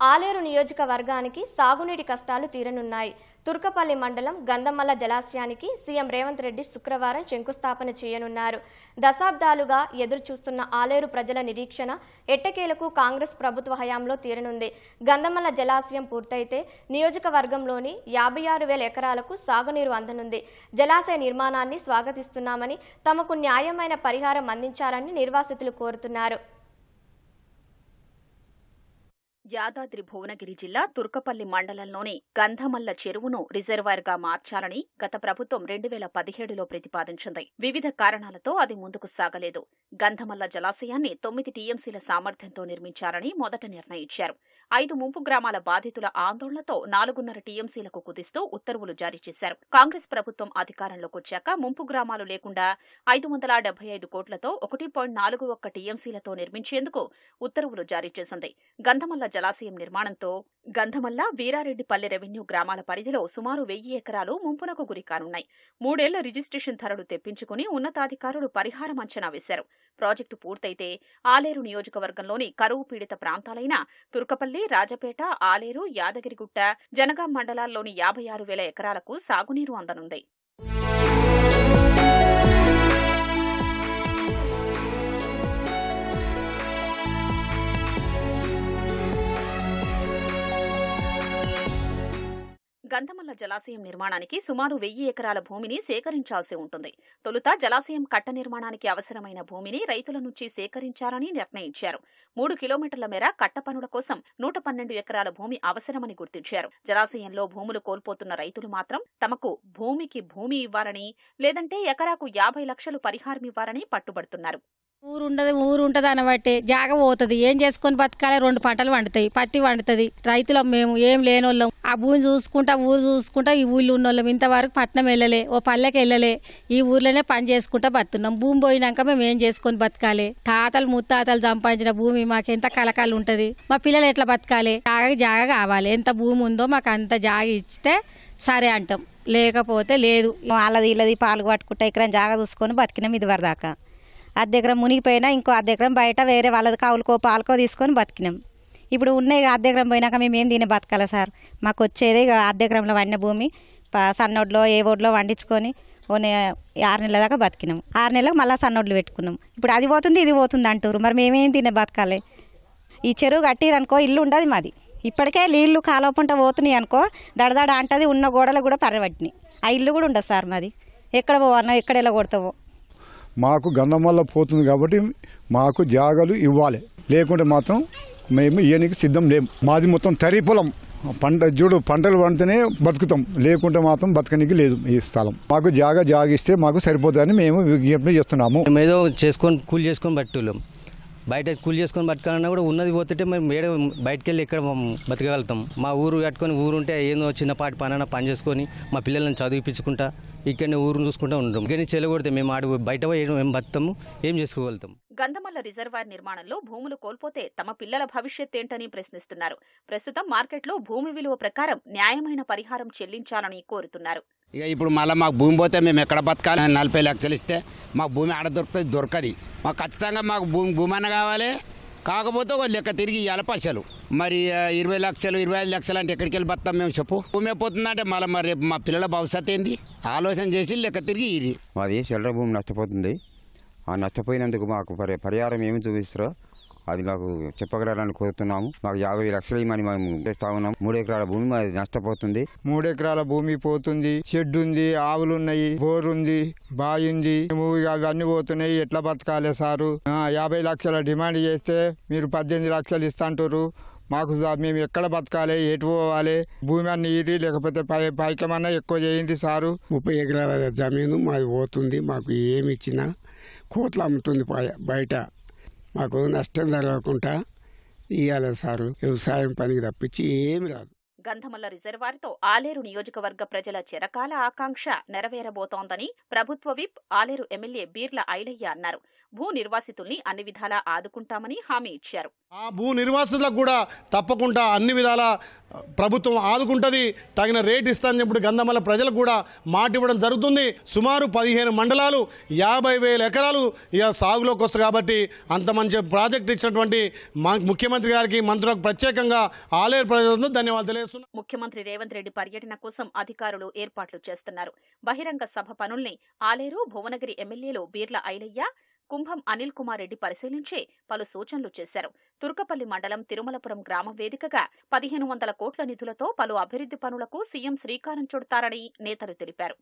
ఆలేరు నియోజకవర్గానికి సాగునీటి కష్టాలు తీరనున్నాయి. తుర్కపల్లి మండలం గంధమల్ల జలాశయానికి సీఎం రేవంత్ రెడ్డి శుక్రవారం శంకుస్థాపన చేయనున్నారు. దశాబ్దాలుగా ఎదురు చూస్తున్న ఆలేరు ప్రజల నిరీక్షణ ఎట్టకేలకు కాంగ్రెస్ ప్రభుత్వ హయాంలో తీరనుంది. గంధమల్ల జలాశయం పూర్తయితే నియోజకవర్గంలోని యాభై ఆరు వేల ఎకరాలకు సాగునీరు అందనుంది. జలాశయ నిర్మాణాన్ని స్వాగతిస్తున్నామని తమకు న్యాయమైన పరిహారం అందించాలని నిర్వాసితులు కోరుతున్నారు. యాదాద్రి భువనగిరి జిల్లా తుర్కపల్లి మండలంలోని గంధమల్ల చెరువును రిజర్వాయర్గా మార్చాలని గత ప్రభుత్వం రెండు వేల పదిహేడులో ప్రతిపాదించింది. వివిధ కారణాలతో అది ముందుకు సాగలేదు. గంధమల్ల జలాశయాన్ని తొమ్మిది టీఎంసీల సామర్థ్యంతో నిర్మించారని మొదట నిర్ణయించారు. ఐదు ముంపు గ్రామాల బాధితుల ఆందోళనతో నాలుగున్నర టీఎంసీలకు కుదిస్తూ ఉత్తర్వులు జారీ చేశారు. కాంగ్రెస్ ప్రభుత్వం అధికారంలోకి వచ్చాక ముంపు గ్రామాలు లేకుండా ఐదు వందల డెబ్బై ఐదు కోట్లతో ఒకటి పాయింట్ నాలుగు ఒక్క టీఎంసీలతో నిర్మించేందుకు ఉత్తర్వులు జారీ చేసింది. గంధమల్ల జలాశయం నిర్మాణంతో గంధమల్ల వీరారెడ్డిపల్లి రెవెన్యూ గ్రామాల పరిధిలో సుమారు వెయ్యి ఎకరాలు ముంపునకు గురికానున్నాయి మూడేళ్ళ రిజిస్ట్రేషన్ ధరలు తెప్పించుకుని ఉన్నతాధికారులు పరిహారం అంచనా వేశారు. ప్రాజెక్టు పూర్తయితే ఆలేరు నియోజకవర్గంలోని కరువు పీడిత ప్రాంతాలైన తుర్కపల్లి రాజపేట ఆలేరు యాదగిరిగుట్ట జనగాం మండలాల్లోని యాభై ఆరు వేల ఎకరాలకు సాగునీరు అందనుంది. గంధమల్ల జలాశయం నిర్మాణానికి సుమారు వెయ్యి ఎకరాల భూమిని సేకరించాల్సి ఉంటుంది. తొలుత జలాశయం కట్ట నిర్మాణానికి అవసరమైన భూమిని రైతుల నుంచి సేకరించాలని నిర్ణయించారు. మూడు కిలోమీటర్ల మేర కట్ట పనుల కోసం నూట పన్నెండు ఎకరాల భూమి అవసరమని గుర్తించారు. జలాశయంలో భూములు కోల్పోతున్న రైతులు మాత్రం తమకు భూమికి భూమి ఇవ్వాలని లేదంటే ఎకరాకు యాభై లక్షలు పరిహారం ఇవ్వాలని పట్టుబడుతున్నారు. ఊరు ఉండదు ఊరు ఉంటుంది అనబట్టే జాగ పోతుంది. ఏం చేసుకొని బతకాలి? రెండు పంటలు వండుతాయి పత్తి వండుతుంది రైతులం మేము ఏం లేనోళ్ళం. ఆ భూమి చూసుకుంటా ఊరు చూసుకుంటా ఈ ఊళ్ళో ఉన్నోళ్ళం. ఇంతవరకు పట్నం వెళ్ళలే ఓ పల్లెకి వెళ్ళలే. ఈ ఊర్లోనే పని చేసుకుంటా బతున్నాం. భూమి పోయినాక మేము ఏం చేసుకొని బతకాలి? తాతలు ముత్తాతలు సంపాదించిన భూమి మాకు ఎంత కలకాలు ఉంటుంది? మా పిల్లలు ఎట్లా బతకాలి? జాగ జాగ కావాలి. ఎంత భూమి ఉందో మాకు అంత జాగ ఇస్తే సరే అంటాం. లేకపోతే లేదు. వాళ్ళది వీళ్ళది పాలు పట్టుకుంటా ఇక్కడ జాగ చూసుకొని బతికినాం ఇది వరదాకా అర్ధ ఎకరం మునిగిపోయినా ఇంకో అర్ధ ఎకరం బయట వేరే వాళ్ళది కావులకో పాలకో తీసుకొని బతికినాం. ఇప్పుడు ఉన్నాయి అర్ధ ఎకరం పోయినాక మేము ఏం తిని బతకాలి సార్? మాకు వచ్చేది ఇక అర్ధ ఎకరంలో వండిన భూమి ప- సన్నోడ్లో ఏ ఒడ్లో వండించుకొని ఓ ఆరు నెలల దాకా బతికినాం. ఆరు నెలలకు మళ్ళీ సన్నోడ్లు పెట్టుకున్నాం. ఇప్పుడు అది పోతుంది ఇది పోతుంది అంటారు మరి మేమేం తినే బతకాలి? ఈ చెరువు కట్టిరనుకో ఇల్లు ఉండదు మాది. ఇప్పటికే నీళ్ళు కాలువపుంట పోతున్నాయి అనుకో దడదడ అంటది ఉన్న గోడలు కూడా పరవట్టినాయి ఆ ఇల్లు కూడా ఉండదు సార్ మాది. ఎక్కడ పోవన్నా ఎక్కడ ఎలా కొడతావో? మాకు గంధమల్ల పోతుంది కాబట్టి మాకు జాగలు ఇవ్వాలి. లేకుంటే మాత్రం మేము ఇయనికి సిద్ధం లేము మాది మొత్తం తరి పొలం. పంట చూడు పంటలు పండితేనే బతుకుతాం. లేకుంటే మాత్రం బతకనికి లేదు ఈ స్థలం. మాకు జాగ జాగిస్తే మాకు సరిపోతుందని మేము విజ్ఞప్తి చేస్తున్నాము. మేము ఏదో చేసుకొని కూలి చేసుకొని బట్టులేం బయట కూలి చేసుకొని బతకాలన్నా కూడా ఉన్నది పోతుంటే మేము మేడ బయటకు వెళ్ళి ఎక్కడ బతకగలుగుతాం. మా ఊరు కట్టుకొని ఊరుంటే ఏదో చిన్నపాటి పనైనా పని చేసుకొని మా పిల్లల్ని చదివిపించుకుంటా ఇక్కడనే ఊరును చూసుకుంటూ ఉంటాం ఇక్కడ చెలగొడితే మేము ఆడు బయట పోయి మేము బతాము ఏం చేసుకోగలుగుతాం. గంధమల్ల రిజర్వాయర్ నిర్మాణంలో భూములు కోల్పోతే తమ పిల్లల భవిష్యత్ ఏంటని ప్రశ్నిస్తున్నారు. ప్రస్తుతం మార్కెట్లో భూమి విలువ ప్రకారం న్యాయమైన పరిహారం చెల్లించాలని కోరుతున్నారు. ఇక ఇప్పుడు మళ్ళీ మాకు భూమి పోతే మేము ఎక్కడ బతకాలి నలభై లక్షలు ఇస్తే మాకు భూమి ఆడ దొరుకుతుంది దొరకది. మాకు ఖచ్చితంగా మాకు భూమి భూమి అన్న కావాలి. కాకపోతే ఒక లెక్క తిరిగి ఇవ్వాలి పైసలు. మరి ఇరవై లక్షలు ఇరవై ఐదు లక్షలు అంటే ఎక్కడికి వెళ్ళి బతాం మేము చెప్పు. భూమి పోతుందంటే మళ్ళీ మరి రేపు మా పిల్లల భవిష్యత్ ఏంది? ఆలోచన చేసి లెక్క తిరిగి ఇది మాది చిల్లర భూమి నష్టపోతుంది. ఆ నష్టపోయినందుకు మాకు పరి పరిహారం ఏమి చూపిస్తారో అది మాకు చెప్పగలరని కోరుతున్నాము. మాకు యాభై లక్షలు ఇవ్వమని మేము చేస్తా ఉన్నాం. మూడు ఎకరాల భూమి మాది నష్టపోతుంది. మూడు ఎకరాల భూమి పోతుంది. షెడ్ ఉంది ఆవులు ఉన్నాయి బోర్ ఉంది బావి ఉంది అవన్నీ పోతున్నాయి. ఎట్లా బతకాలి సారు? యాభై లక్షల డిమాండ్ చేస్తే మీరు పద్దెనిమిది లక్షలు ఇస్తాంటారు మాకు మేము ఎక్కడ బతకాలి? ఎటు పోవాలి? భూమి అన్ని ఇది లేకపోతే పై పైకమన్నా ఎక్కువ చేయండి సారు. ముప్పై ఎకరాల జమీను మాది పోతుంది. మాకు ఏమి ఇచ్చినా కోట్లు అమ్ముతుంది పై- బయట. మాకు నష్టం జరగకుండా ఇవ్వాలి సారు. వ్యవసాయం పనికి తప్పించి ఏమి రాదు. గంధమల్ల రిజర్వాయర్తో ఆలేరు నియోజకవర్గ ప్రజల చిరకాల ఆకాంక్ష నెరవేరబోతోందని ప్రభుత్వ విప్ ఆలేరు ఎమ్మెల్యే బీర్ల ఐలయ్య అన్నారు. భూ నిర్వాసితుల్ని అన్ని విధాలా ఆదుకుంటామని హామీ ఇచ్చారు. ఆ భూ నిర్వాసితులకు కూడా తప్పకుండా అన్ని విధాల ప్రభుత్వం ఆదుకుంటుంది తగిన రేట్ ఇస్తానని చెప్పి గంధమల్ల ప్రజలకు కూడా మాట ఇవ్వడం జరుగుతుంది. సుమారు పదిహేను మండలాలు యాభై వేల ఎకరాలు ఇక సాగులోకి వస్తాయి కాబట్టి అంత మంచి ప్రాజెక్ట్ ఇచ్చినటువంటి మా ముఖ్యమంత్రి గారికి మంత్రులకు ప్రత్యేకంగా ఆలేరు ప్రజలకు ధన్యవాదాలు ముఖ్యమంత్రి రేవంత్ రెడ్డి పర్యటన కోసం అధికారులు ఏర్పాట్లు చేస్తున్నారు. బహిరంగ సభ పనుల్ని ఆలేరు భువనగిరి ఎమ్మెల్యేలు బీర్ల ఐలయ్య కుంభం అనిల్ కుమార్ రెడ్డి పరిశీలించి పలు సూచనలు చేశారు. తుర్కపల్లి మండలం తిరుమలపురం గ్రామ వేదికగా పదిహేను వందల కోట్ల నిధులతో పలు అభివృద్ధి పనులకు సీఎం శ్రీకారం చుడతారని నేతలు తెలిపారు.